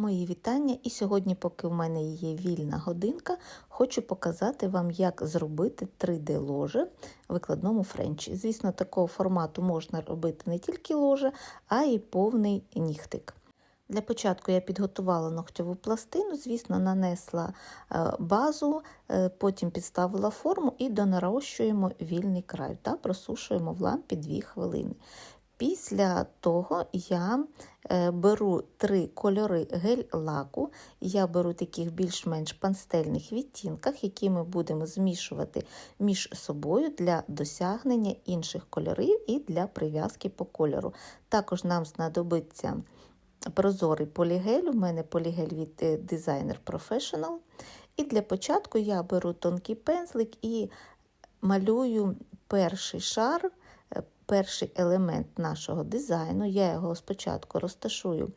Мої вітання, і сьогодні, поки в мене є вільна годинка, хочу показати вам, як зробити 3D-ложе в викладному френчі. Звісно, такого формату можна робити не тільки ложе, а й повний нігтик. Для початку я підготувала ногтьову пластину, звісно, нанесла е, базу, е, потім підставила форму і донарощуємо вільний край та просушуємо в лампі 2 хвилини. Після того я е, беру три кольори гель-лаку. Я беру таких більш-менш пастельних відтінках, які ми будемо змішувати між собою для досягнення інших кольорів і для прив'язки по кольору. Також нам знадобиться прозорий полігель. У мене полігель від Designer Professional. І для початку я беру тонкий пензлик і малюю перший шар перший елемент нашого дизайну. Я його спочатку розташую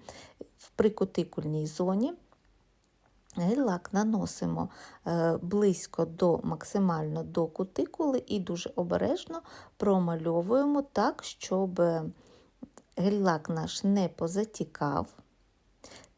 в прикутикульній зоні. Гель-лак наносимо е, близько до максимально до кутикули і дуже обережно промальовуємо так, щоб гель-лак наш не позатікав.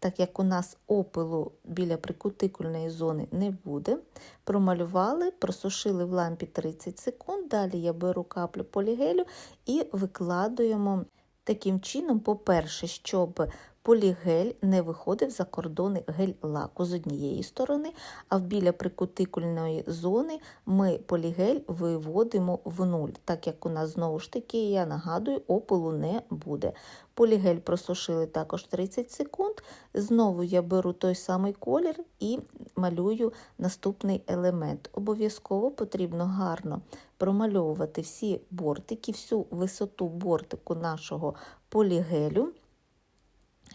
Так як у нас опилу біля прикутикульної зони не буде, промалювали, просушили в лампі 30 секунд. Далі я беру каплю полігелю і викладуємо таким чином, по-перше, щоб полігель не виходив за кордони гель-лаку з однієї сторони, а в біля прикутикульної зони ми полігель виводимо в нуль, так як у нас знову ж таки, я нагадую, опилу не буде. Полігель просушили також 30 секунд. Знову я беру той самий колір і малюю наступний елемент. Обов'язково потрібно гарно промальовувати всі бортики, всю висоту бортику нашого полігелю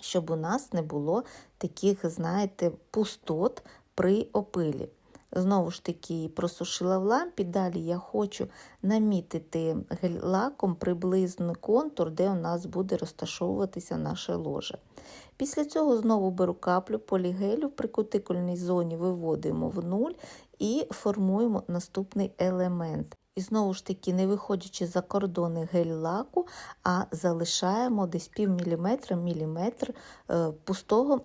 щоб у нас не було таких, знаєте, пустот при опилі. Знову ж таки, просушила в лампі, далі я хочу намітити гель-лаком приблизний контур, де у нас буде розташовуватися наше ложе. Після цього знову беру каплю полігелю в прикутикульній зоні виводимо в нуль і формуємо наступний елемент. І знову ж таки, не виходячи за кордони гель-лаку, а залишаємо десь пів міліметр е, пустого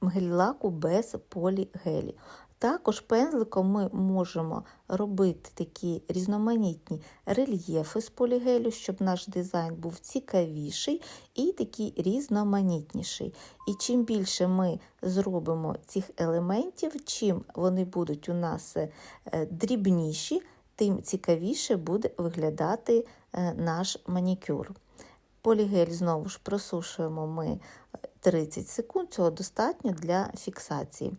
гель-лаку без полігелі. Також пензликом ми можемо робити такі різноманітні рельєфи з полігелю, щоб наш дизайн був цікавіший і такий різноманітніший. І чим більше ми зробимо цих елементів, чим вони будуть у нас е, дрібніші, тим цікавіше буде виглядати е, наш манікюр. Полігель знову ж просушуємо ми 30 е, секунд, цього достатньо для фіксації.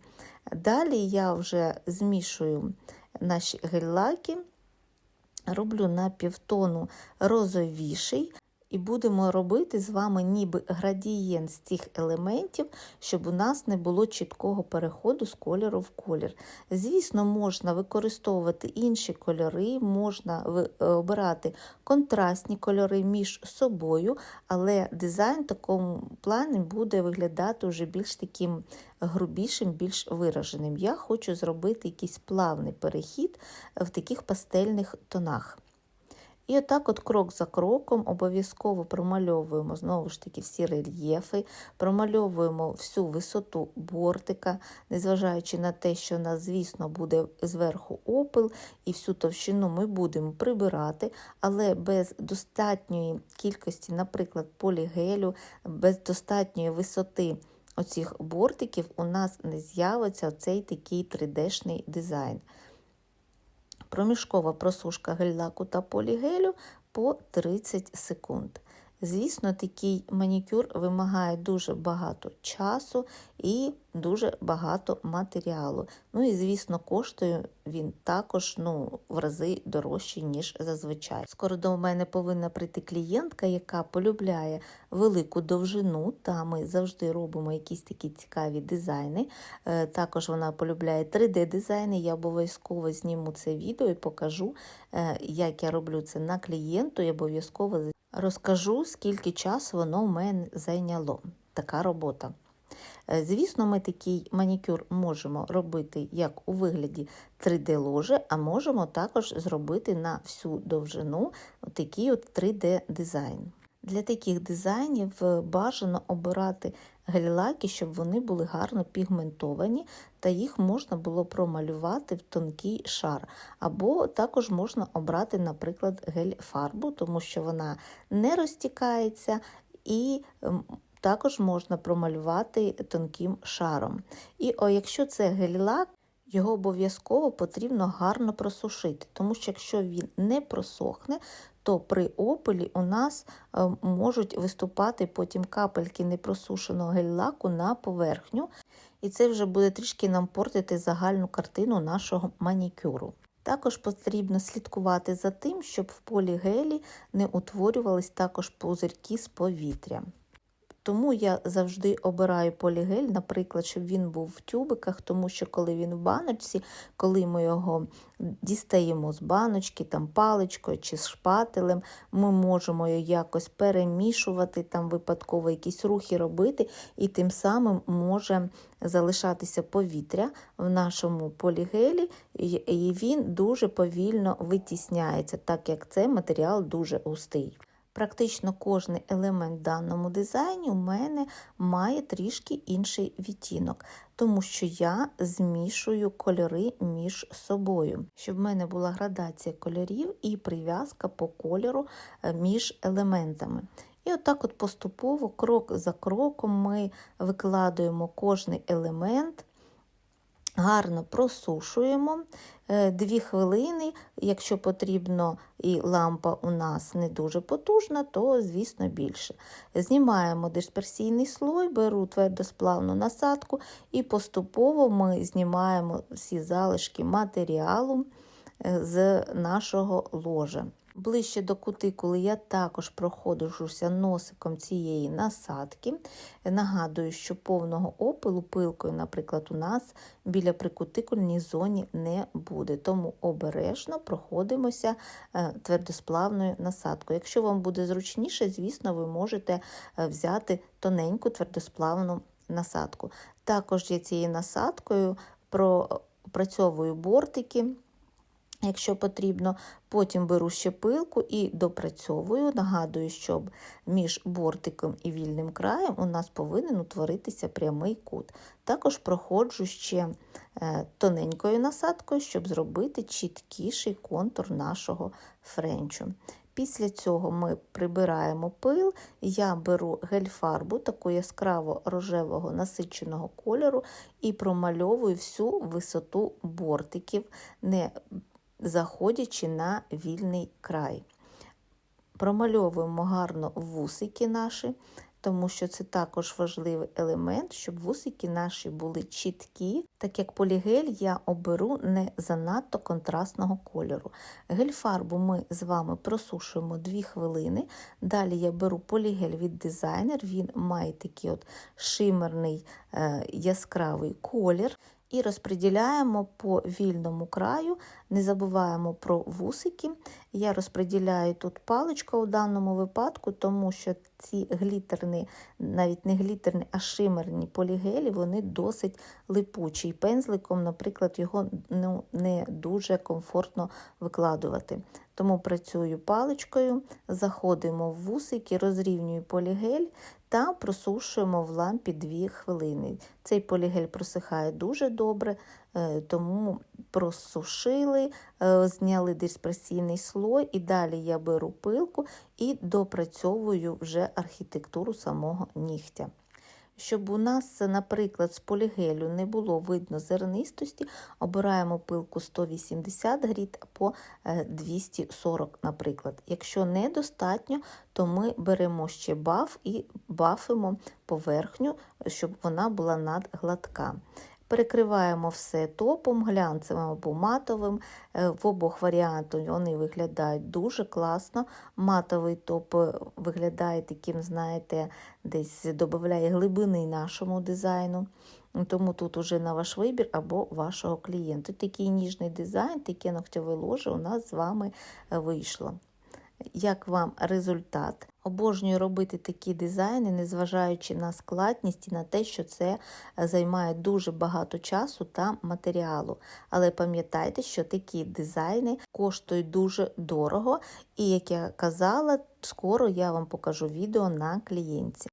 Далі я вже змішую наші гель-лаки, роблю на півтону розовіший, і будемо робити з вами ніби градієнт з цих елементів, щоб у нас не було чіткого переходу з кольору в колір. Звісно, можна використовувати інші кольори, можна е, обирати контрастні кольори між собою, але дизайн в такому плані буде виглядати вже більш таким грубішим, більш вираженим. Я хочу зробити якийсь плавний перехід в таких пастельних тонах. І отак, от крок за кроком, обов'язково промальовуємо знову ж таки всі рельєфи, промальовуємо всю висоту бортика, незважаючи на те, що у нас, звісно, буде зверху опил, і всю товщину ми будемо прибирати, але без достатньої кількості, наприклад, полігелю, без достатньої висоти. Оцих бортиків у нас не з'явиться цей такий 3D-шний дизайн проміжкова просушка гель-лаку та полігелю по 30 секунд. Звісно, такий манікюр вимагає дуже багато часу і дуже багато матеріалу. Ну і, звісно, коштує він також ну, в рази дорожче, ніж зазвичай. Скоро до мене повинна прийти клієнтка, яка полюбляє велику довжину, та ми завжди робимо якісь такі цікаві дизайни. Е, також вона полюбляє 3D-дизайни. Я обов'язково зніму це відео і покажу, е, як я роблю це на клієнту, і обов'язково розкажу, скільки часу воно в мене зайняло. Така робота. Е, звісно, ми такий манікюр можемо робити як у вигляді 3D-ложі, а можемо також зробити на всю довжину такий от 3D-дизайн. Для таких дизайнів е, бажано обирати гель-лаки, щоб вони були гарно пігментовані, та їх можна було промалювати в тонкий шар. Або також можна обрати, наприклад, гель-фарбу, тому що вона не розтікається і також можна промалювати тонким шаром. І о, якщо це гель-лак, його обов'язково потрібно гарно просушити, тому що якщо він не просохне, то при опилі у нас е, можуть виступати потім капельки непросушеного гель-лаку на поверхню, і це вже буде трішки нам портити загальну картину нашого манікюру. Також потрібно слідкувати за тим, щоб в полігелі не утворювались також пузирки з повітря. Тому я завжди обираю полігель, наприклад, щоб він був в тюбиках, тому що коли він в баночці, коли ми його дістаємо з баночки, там паличкою чи з шпателем, ми можемо його якось перемішувати, там випадково якісь рухи робити, і тим самим може залишатися повітря в нашому полігелі, і він дуже повільно витісняється, так як цей матеріал дуже густий. Практично кожний елемент даному дизайні у мене має трішки інший відтінок, тому що я змішую кольори між собою, щоб в мене була градація кольорів і прив'язка по кольору між елементами. І отак от поступово, крок за кроком, ми викладуємо кожний елемент. Гарно просушуємо дві хвилини. Якщо потрібно і лампа у нас не дуже потужна, то, звісно, більше. Знімаємо дисперсійний слой, беру твердосплавну насадку і поступово ми знімаємо всі залишки матеріалу з нашого ложа. Ближче до кутикули я також проходжуся носиком цієї насадки. Нагадую, що повного опилу пилкою, наприклад, у нас біля прикутикульній зоні не буде. Тому обережно проходимося твердосплавною насадкою. Якщо вам буде зручніше, звісно, ви можете взяти тоненьку твердосплавну насадку. Також я цією насадкою пропрацьовую бортики. Якщо потрібно, потім беру ще пилку і допрацьовую. Нагадую, щоб між бортиком і вільним краєм у нас повинен утворитися прямий кут. Також проходжу ще тоненькою насадкою, щоб зробити чіткіший контур нашого френчу. Після цього ми прибираємо пил, я беру гель-фарбу таку яскраво рожевого насиченого кольору і промальовую всю висоту бортиків. не заходячи на вільний край. Промальовуємо гарно вусики наші, тому що це також важливий елемент, щоб вусики наші були чіткі, так як полігель я оберу не занадто контрастного кольору. Гель-фарбу ми з вами просушуємо 2 хвилини. Далі я беру полігель від дизайнер, він має такий от шимерний е, яскравий колір. І розподіляємо по вільному краю, не забуваємо про вусики. Я розподіляю тут паличку у даному випадку, тому що ці глітерні, навіть не глітерні, а шимерні полігелі, вони досить липучі. І пензликом, наприклад, його ну, не дуже комфортно викладувати. Тому працюю паличкою, заходимо в вусики, розрівнюю полігель та просушуємо в лампі 2 хвилини. Цей полігель просихає дуже добре, тому просушили, зняли диспресійний слой, і далі я беру пилку і допрацьовую вже архітектуру самого нігтя. Щоб у нас, наприклад, з полігелю не було видно зернистості, обираємо пилку 180 гріт або 240, наприклад. Якщо недостатньо, то ми беремо ще баф і бафимо поверхню, щоб вона була надгладка. Перекриваємо все топом, глянцевим або матовим. В обох варіантах вони виглядають дуже класно. Матовий топ виглядає таким, знаєте, десь додає глибини нашому дизайну. Тому тут уже на ваш вибір або вашого клієнта. Такий ніжний дизайн, таке ногтєве ложе у нас з вами вийшло. Як вам результат? Обожнюю робити такі дизайни, незважаючи на складність і на те, що це займає дуже багато часу та матеріалу. Але пам'ятайте, що такі дизайни коштують дуже дорого, і, як я казала, скоро я вам покажу відео на клієнті.